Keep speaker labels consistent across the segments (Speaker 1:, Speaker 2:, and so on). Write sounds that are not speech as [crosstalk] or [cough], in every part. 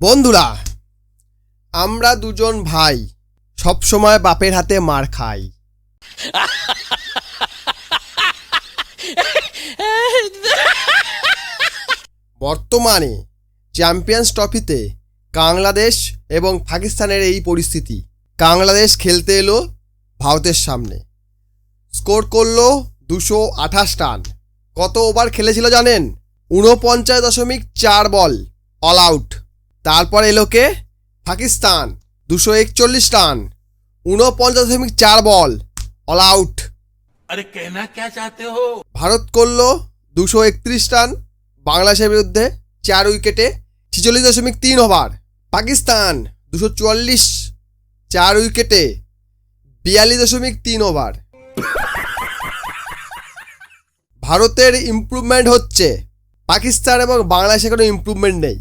Speaker 1: বন্ধুরা, আমরা দুজন ভাই সবসময় বাপের হাতে মার খাই। বর্তমানে চ্যাম্পিয়ন্স ট্রফিতে বাংলাদেশ এবং পাকিস্তানের এই পরিস্থিতি। বাংলাদেশ খেলতে এলো ভারতের সামনে। স্কোর করল দুশো আঠাশ রান। কত ওভার খেলেছিল জানেন? ঊনপঞ্চাশ দশমিক চার বল অল আউট তারপর এলো কে? পাকিস্তান দুশো একচল্লিশ রান উনপঞ্চাশ দশমিক চার বল অল আউট ভারত করল দুশো একত্রিশ রান বাংলাদেশের বিরুদ্ধে চার উইকেটে ছিচল্লিশ দশমিক তিন ওভার। পাকিস্তান দুশো চুয়াল্লিশ চার উইকেটে বিয়াল্লিশ দশমিক তিন ওভার। ভারতের ইম্প্রুভমেন্ট হচ্ছে। পাকিস্তান এবং বাংলাদেশে কোনো ইম্প্রুভমেন্ট নেই।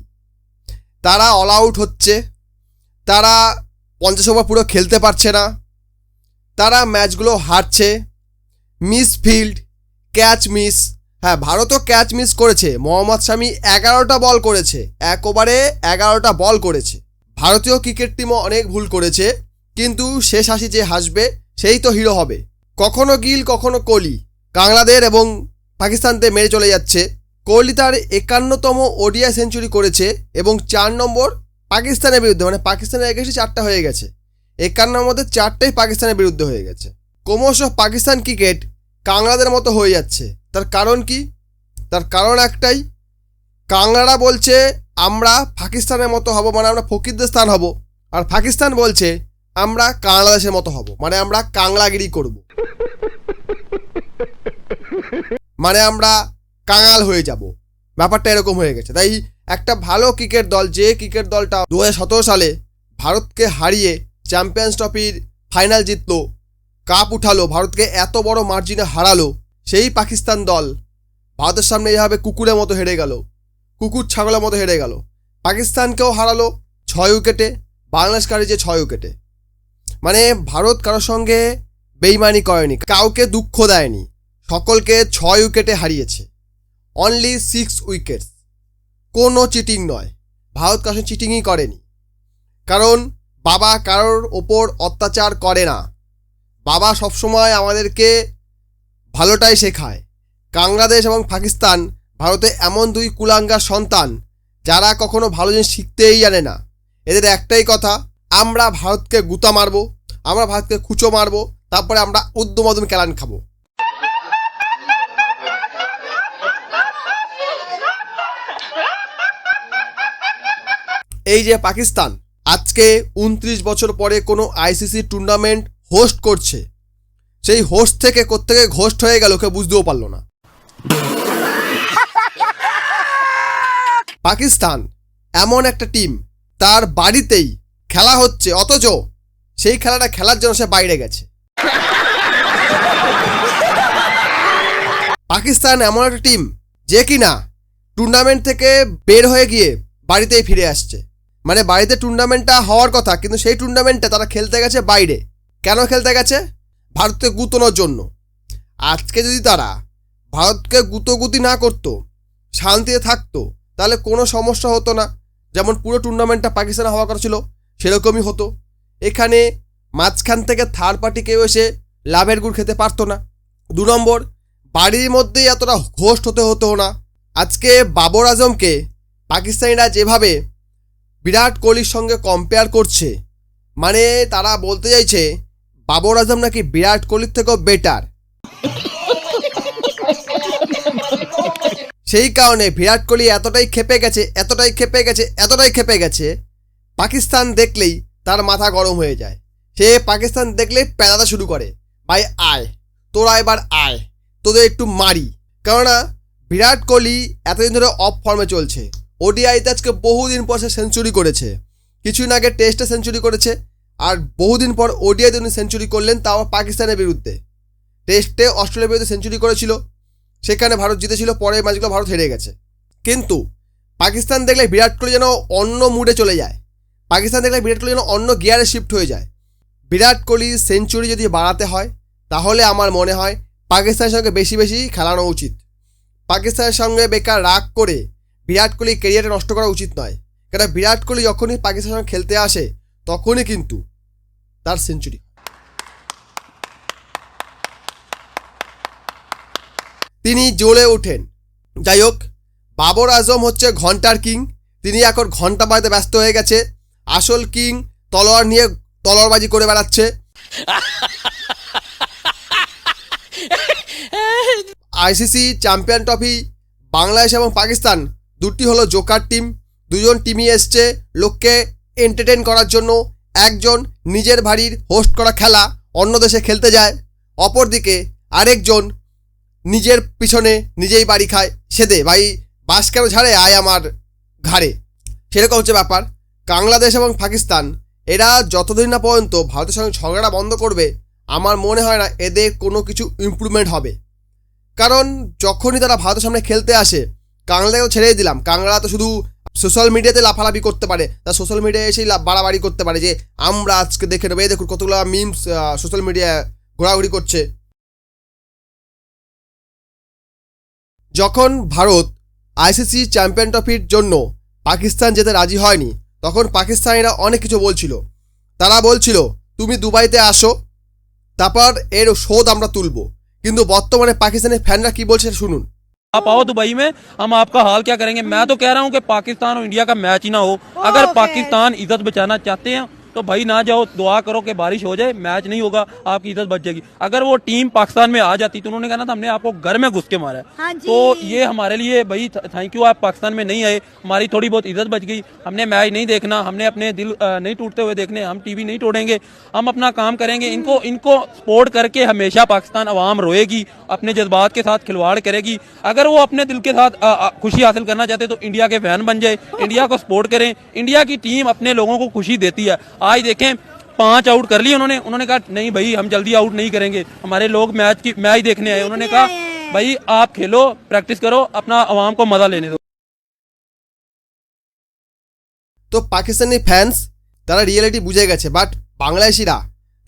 Speaker 1: তারা অল আউট হচ্ছে। তারা পঞ্চাশ ওভার পুরো খেলতে পারছে না। তারা ম্যাচগুলো হারছে। মিস ফিল্ড ক্যাচ মিস হ্যাঁ ভারতও ক্যাচ মিস করেছে। মোহাম্মদ শামি এগারোটা বল করেছে। এক ওভারে এগারোটা বল করেছে। ভারতীয় ক্রিকেট টিমও অনেক ভুল করেছে। কিন্তু শেষ হাসি যে হাসবে, সেই তো হিরো হবে। কখনো গিল, কখনো কোহলি। কাংলাদের এবং পাকিস্তানতে মেরে চলে যাচ্ছে। কোহলি তার একান্নতম ওডিআই সেঞ্চুরি করেছে এবং চার নম্বর পাকিস্তানের বিরুদ্ধে মানে পাকিস্তানের এগেছে চারটা হয়ে গেছে। একান্নর মধ্যে চারটাই পাকিস্তানের বিরুদ্ধে হয়ে গেছে। ক্রমশ পাকিস্তান ক্রিকেট কাংলাদের মতো হয়ে যাচ্ছে। তার কারণ কি? তার কারণ একটাই, কাংলারা বলছে, আমরা পাকিস্তানের মতো হব মানে আমরা ফকিরদের স্থান হব। আর পাকিস্তান বলছে, আমরা কাংলাদেশের মতো হব মানে আমরা কাংলাগিরি করব। মানে আমরা কাঙাল হয়ে যাব। ব্যাপারটা এরকম হয়ে গেছে। তাই একটা ভালো ক্রিকেট দল, যে ক্রিকেট দলটা দু হাজার সতেরো সালে ভারতকে হারিয়ে চ্যাম্পিয়ন্স ট্রফির ফাইনাল জিতলো, কাপ উঠালো, ভারতকে এত বড় মার্জিনে হারালো, সেই পাকিস্তান দল ভারতের সামনে এভাবে কুকুরের মতো হেরে গেল, কুকুর ছাগলের মতো হেরে গেল। পাকিস্তানকেও হারালো ছয় উইকেটে, বাংলাদেশ যে ছয় উইকেটে। মানে ভারত কারোর সঙ্গে বেইমানি করেনি, কাউকে দুঃখ দেয়নি, সকলকে ছয় উইকেটে হারিয়েছে। অনলি সিক্স উইকেটস কোনো চিটিং নয়। ভারত কারোর চিটিংই করেনি। কারণ বাবা কারোর ওপর অত্যাচার করে না। বাবা সবসময় আমাদেরকে ভালোটাই শেখায়। বাংলাদেশ এবং পাকিস্তান ভারতে এমন দুই কুলাঙ্গার সন্তান, যারা কখনো ভালো জিনিস শিখতেই জানে না। এদের একটাই কথা, আমরা ভারতকে গুতা মারবো, আমরা ভারতকে খুচো মারবো, তারপরে আমরা উদ্যমদম কেলান খাব। এই যে পাকিস্তান, আজকে উনত্রিশ বছর পরে কোনো আইসিসি টুর্নামেন্ট হোস্ট করছে। সেই হোস্ট থেকে কোত্থেকে ঘোস্ট হয়ে গেল কেউ বুঝতেও পারল না। পাকিস্তান এমন একটা টিম তার বাড়িতেই খেলা হচ্ছে, অথচ সেই খেলাটা খেলার জন্য সে বাইরে গেছে। পাকিস্তান এমন একটা টিম যে কিনা টুর্নামেন্ট থেকে বের হয়ে গিয়ে বাড়িতেই ফিরে আসছে। মানে বাড়িতে টুর্নামেন্টটা হওয়ার কথা, কিন্তু সেই টুর্নামেন্টে তারা খেলতে গেছে বাইরে। কেন খেলতে গেছে? ভারতকে গুতোনোর জন্য। আজকে যদি তারা ভারতকে গুতোগুতি না করতো, শান্তিতে থাকতো, তাহলে কোনো সমস্যা হতো না। যেমন পুরো টুর্নামেন্টটা পাকিস্তানে হওয়ার কথা ছিল, সেরকমই হতো। এখানে মাঝখান থেকে থার্ড পার্টি কেউ এসে লাভের গুড় খেতে পারতো না। দু নম্বর, বাড়ির মধ্যেই এতটা ঘোষ্ট হতে হতো না। আজকে বাবর আজমকে পাকিস্তানিরা যেভাবে বিরাট কোহলির সঙ্গে কম্পেয়ার করছে। মানে তারা বলতে চাইছে, বাবর আজম নাকি বিরাট কোহলির থেকেও বেটার সেই কারণে বিরাট কোহলি এতটাই খেপে গেছে, এতটাই খেপে গেছে, এতটাই খেপে গেছে, পাকিস্তান দেখলেই তার মাথা গরম হয়ে যায়। সে পাকিস্তান দেখলেই প্যাদাতে শুরু করে। ভাই, আয়, তোরা এবার আয়, তোদের একটু মারি। কেননা, বিরাট কোহলি এতদিন ধরে অফ ফর্মে চলছে। ওডিআইতে আজকে বহুদিন পর সে সেঞ্চুরি করেছে। কিছুদিন আগে টেস্টে সেঞ্চুরি করেছে, আর বহুদিন পর ওডিআইতে উনি সেঞ্চুরি করলেন, তাও পাকিস্তানের বিরুদ্ধে। টেস্টে অস্ট্রেলিয়ার বিরুদ্ধে সেঞ্চুরি করেছিল, সেখানে ভারত জিতেছিল, পরের ম্যাচগুলো ভারত হেরে গেছে। কিন্তু পাকিস্তান দেখলে বিরাট কোহলি যেন অন্য মুডে চলে যায়। পাকিস্তান দেখলে বিরাট কোহলি যেন অন্য গিয়ারে শিফট হয়ে যায়। বিরাট কোহলি সেঞ্চুরি যদি বাড়াতে হয়, তাহলে আমার মনে হয় পাকিস্তানের সঙ্গে বেশি বেশি খেলানো উচিত। পাকিস্তানের সঙ্গে বেকার রাগ করে বিরাট কোহলি কেরিয়ারটা নষ্ট করা উচিত নয়। কেন বিরাট কোহলি যখনই পাকিস্তানের সঙ্গে খেলতে আসে তখনই কিন্তু তার সেঞ্চুরি তিনি জ্বলে ওঠেন। যাই হোক বাবর আজম হচ্ছে ঘণ্টার কিং। তিনি এখন ঘণ্টা বাজাতে ব্যস্ত হয়ে গেছে। আসল কিং তলোয়ার নিয়ে তলোয়ারবাজি করে বেড়াচ্ছে। [laughs] আইসিসি চ্যাম্পিয়ন ট্রফি বাংলাদেশ এবং পাকিস্তান দুটি হলো জোকার টিম, দুজন টিমই এসছে লোককে এন্টারটেন করার জন্য। একজন নিজের বাড়ির হোস্ট করা খেলা, অন্য দেশে খেলতে যায়। অপরদিকে আরেকজন নিজের পিছনে নিজেই বাড়ি খায়, সেদে, ভাই, বাস কেন ঝাড়ে আয় আমার ঘাড়ে। সেরকম হচ্ছে ব্যাপার। বাংলাদেশ এবং পাকিস্তান, এরা যতদিন না পর্যন্ত ভারতের সঙ্গে ঝগড়া বন্ধ করবে, আমার মনে হয় না এদের কোনো কিছু ইমপ্রুভমেন্ট হবে। কারণ যখনই তারা ভারতের সামনে খেলতে আসে কাংলাকেও ছেড়েই দিলাম। কাংলা তো শুধু সোশ্যাল মিডিয়াতে লাফালাফি করতে পারে। তা সোশ্যাল মিডিয়ায় এসেই বাড়াবাড়ি করতে পারে যে, আমরা আজকে দেখে নেব। এই দেখুন কতগুলো মিমস সোশ্যাল মিডিয়ায় ঘোরাঘুরি করছে। যখন ভারত আইসিসি চ্যাম্পিয়ন ট্রফির জন্য পাকিস্তান যেতে রাজি হয়নি, তখন পাকিস্তানিরা অনেক কিছু বলছিল। তারা বলছিল, তুমি দুবাইতে আসো, তারপর এর শোধ আমরা তুলব। কিন্তু বর্তমানে পাকিস্তানের ফ্যানরা কি বলছে শুনুন।
Speaker 2: आप आओ दुबई में हम आपका हाल क्या करेंगे? मैं तो कह रहा हूँ कि पाकिस्तान और इंडिया का मैच ही ना हो। अगर पाकिस्तान इज़्ज़त बचाना चाहते हैं तो भाई ना जाओ दुआ करो कि बारिश हो जाए मैच नहीं होगा आपकी इज़्ज़त बच जाएगी अगर वो टीम पाकिस्तान में आ जाती तो उन्होंने कहा ना था हमने आपको घर में घुस के मारा है।
Speaker 3: हाँ
Speaker 2: तो ये हमारे लिए भाई थैंक यू आप पाकिस्तान में नहीं आए हमारी थोड़ी बहुत इज़्ज़त बच गई। हमने मैच नहीं देखना हमने अपने दिल नहीं टूटते हुए देखने हम टीवी नहीं तोड़ेंगे हम अपना काम करेंगे। इनको इनको सपोर्ट करके हमेशा पाकिस्तान अवाम रोएगी अपने जज्बात के साथ खिलवाड़ करेगी। अगर वो अपने दिल के साथ खुशी हासिल करना चाहते तो इंडिया के फ़ैन बन जाए इंडिया को सपोर्ट करें। इंडिया की टीम अपने लोगों को खुशी देती है। आज देखें पांच आउट कर लिए उन्होंने उन्होंने कहा नहीं भाई हम जल्दी आउट नहीं करेंगे हमारे लोग मैच की मैच देखने आए उन्होंने कहा भाई आप खेलो प्रैक्टिस करो अपना अवाम को मजा लेने दो
Speaker 1: তো পাকিস্তানি ফ্যান্স তারা রিয়েলিটি বুঝে গেছে বাট বাংলাদেশিরা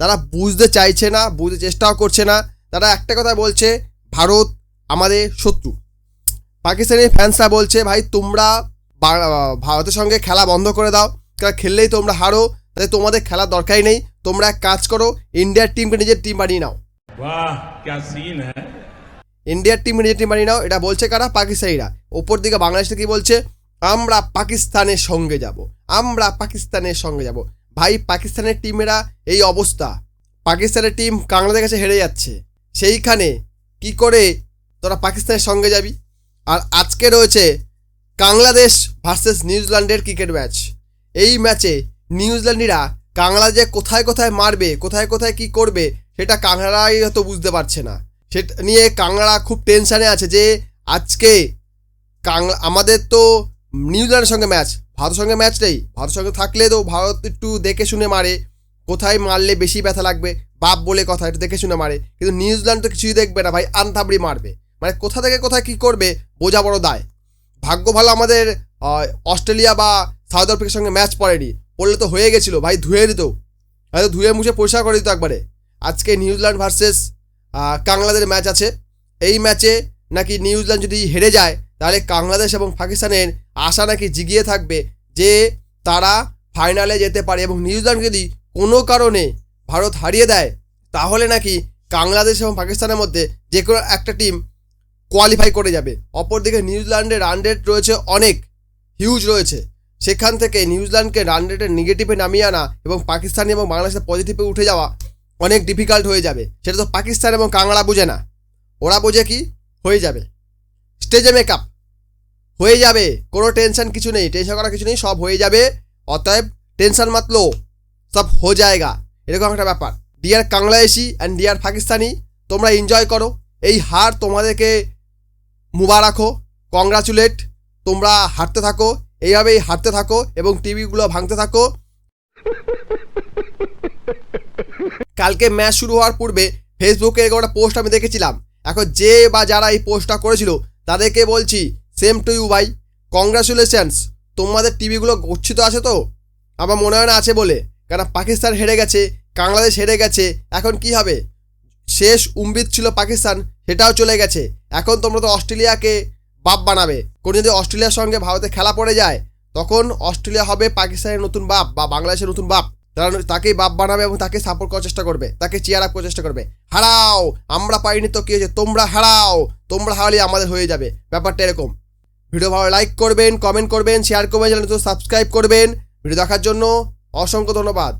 Speaker 1: তারা বুঝতে চাইছে না বুঝতে চেষ্টাও করছে না তারা একটা কথা বলছে ভারত আমাদের শত্রু পাকিস্তানি ফ্যান্সরা বলছে ভাই তোমরা বা- ভারতের সঙ্গে খেলা বন্ধ করে দাও কারণ খেললেই তোমরা হারো তাই তোমাদের খেলার দরকারই নেই। তোমরা এক কাজ করো ইন্ডিয়ার টিমকে নিজের টিম বানিয়ে নাও। ইন্ডিয়ার টিম হ্যাঁ। নিজের টিম বানিয়ে নাও এটা বলছে কারা? পাকিস্তানিরা। ওপর দিকে বাংলাদেশ কি বলছে? আমরা পাকিস্তানের সঙ্গে যাব। আমরা পাকিস্তানের সঙ্গে যাব। ভাই পাকিস্তানের টিমেরা এই অবস্থা। পাকিস্তানের টিম কাংলাদের কাছে হেরে যাচ্ছে। সেইখানে কি করে তোরা পাকিস্তানের সঙ্গে যাবি? আর আজকে রয়েছে কাংলাদেশ ভার্সেস নিউজিল্যান্ডের ক্রিকেট ম্যাচ। এই ম্যাচে নিউজিল্যান্ডিরা কাংলা যে কোথায় কোথায় মারবে, কোথায় কোথায় কি করবে, সেটা কাংলারাই হয়তো বুঝতে পারছে না। সেটা নিয়ে কাংলা খুব টেনশানে আছে যে আজকে কাংলা, আমাদের তো নিউজিল্যান্ডের সঙ্গে ম্যাচ ভারতের সঙ্গে ম্যাচ নেই। ভারতের সঙ্গে থাকলে তো ভারত একটু দেখে শুনে মারে। কোথায় মারলে বেশি ব্যথা লাগবে, বাপ বলে কথা, একটু দেখে শুনে মারে। কিন্তু নিউজিল্যান্ড তো কিছুই দেখবে না, ভাই আনথাবড়ি মারবে। মানে কোথা থেকে কোথায় কি করবে, বোঝা বড় দায়। ভাগ্য ভালো আমাদের অস্ট্রেলিয়া বা সাউথ আফ্রিকার সঙ্গে ম্যাচ পড়েনি। পড়লে তো হয়ে গেছিল, ভাই ধুয়ে দিত। হয়তো ধুয়ে মুছে পরিষ্কার করে দিত একবারে। আজকে নিউজিল্যান্ড ভার্সেস কাংলাদের ম্যাচ আছে। এই ম্যাচে নাকি নিউজিল্যান্ড যদি হেরে যায়, তাহলে বাংলাদেশ এবং পাকিস্তানের আশা নাকি জিগিয়ে থাকবে যে তারা ফাইনালে যেতে পারে এবং নিউজিল্যান্ড যদি কোনো কারণে ভারত হারিয়ে দেয়, তাহলে নাকি বাংলাদেশ এবং পাকিস্তানের মধ্যে যে কোনো একটা টিম কোয়ালিফাই করে যাবে। অপরদিকে নিউজিল্যান্ডের রান রেট রয়েছে অনেক হিউজ রয়েছে। সেখান থেকে নিউজিল্যান্ডকে রান রেটের নেগেটিভে নামিয়ে আনা এবং পাকিস্তানি এবং বাংলাদেশের পজিটিভে উঠে যাওয়া অনেক ডিফিকাল্ট হয়ে যাবে। সেটা তো পাকিস্তান এবং কাংড়া বোঝে না। ওরা বোঝে কি? হয়ে যাবে। স্টেজে মেকআপ হয়ে যাবে। কোনো টেনশন কিছু নেই। টেনশন করা কিছু নেই। সব হয়ে যাবে। অতএব টেনশন মাতল সব হো জায়গা। এরকম একটা ব্যাপার। Dear Bangladeshi and dear Pakistani, তোমরা এনজয় করো। এই হার তোমাদেরকে মুবারক হো কংগ্রাচুলেট তোমরা হারতে থাকো। এইভাবেই হারতে থাকো এবং টিভিগুলো ভাঙতে থাকো। কালকে ম্যাচ শুরু হওয়ার পূর্বে ফেসবুকে এরকম একটা পোস্ট আমি দেখেছিলাম। এখন যে বা যারা এই পোস্টটা করেছিল, তাদেরকে বলছি সেম টু ইউ ভাই। কংগ্রাচুলেশনস তোমাদের টিভিগুলো গচ্ছিত আছে তো? আমার মনে হয় না আছে বলে। কারণ পাকিস্তান হেরে গেছে, বাংলাদেশ হেরে গেছে, এখন কি হবে? শেষ উম্বিদ ছিল পাকিস্তান, সেটাও চলে গেছে। এখন তোমরা তো অস্ট্রেলিয়াকে বাপ বানাবে। কোনো যদি অস্ট্রেলিয়ার সঙ্গে ভারতে খেলা পড়ে যায়, তখন অস্ট্রেলিয়া হবে পাকিস্তানের নতুন বাপ বা বাংলাদেশের নতুন বাপ। তারা তাকেই বাপ বানাবে এবং তাকে সাপোর্ট করার চেষ্টা করবে, তাকে চেয়ার আপ করার চেষ্টা করবে। হারাও! আমরা পাইনি তো কি হয়েছে? তোমরা হারাও! তোমরা হারালে আমাদের হয়ে যাবে। ব্যাপারটা এরকম। ভিডিও ভালো লাইক করবেন কমেন্ট করবেন শেয়ার করবেন চ্যানেল সাবস্ক্রাইব করবেন। ভিডিও দেখার জন্য অসংখ্য ধন্যবাদ।